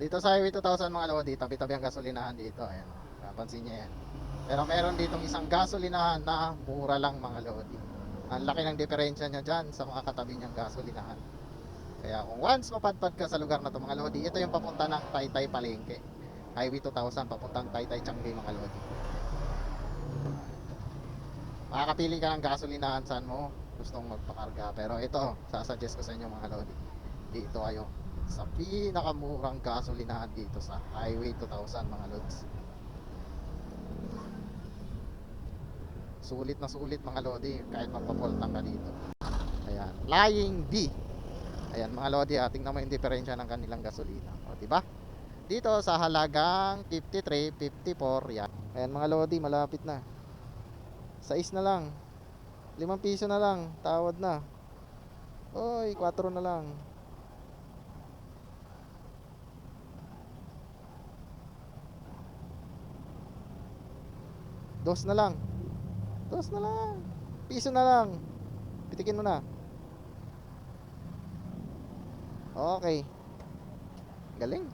Dito sa Highway 2000 mga lodi, tabi-tabi ang gasolinahan dito. Ayan, napansin niya yan. Pero meron ditong isang gasolinahan na mura lang mga lodi. Ang laki ng diferensya niya dyan sa mga katabi niyang gasolinahan. Kaya kung once mapadpad ka sa lugar na to mga lodi, ito yung papunta ng Taytay Palengke. Highway 2000 papuntang Taytay Changi mga lodi. Makakapili ka ng gasolinahan saan mo gustong magpakarga. Pero ito, sasuggest ko sa inyo mga lodi. Dito kayo sa pinakamurang gasolinahan dito sa Highway 2000 mga lods. Sulit na sulit mga lodi kahit magpapoltang ka dito. Ayan, Flying B. Ayan mga lodi, ah, tingnan mo yung diferensya ng kanilang gasolina. O, di ba? Dito sa halagang 53, 54, yan. Ayan mga lodi, malapit na. 6 na lang. 5 piso na lang, tawad na. Oy, 4 na lang. Dos na lang. Dos na lang. Piso na lang. Pitikin mo na. Okay. Galing.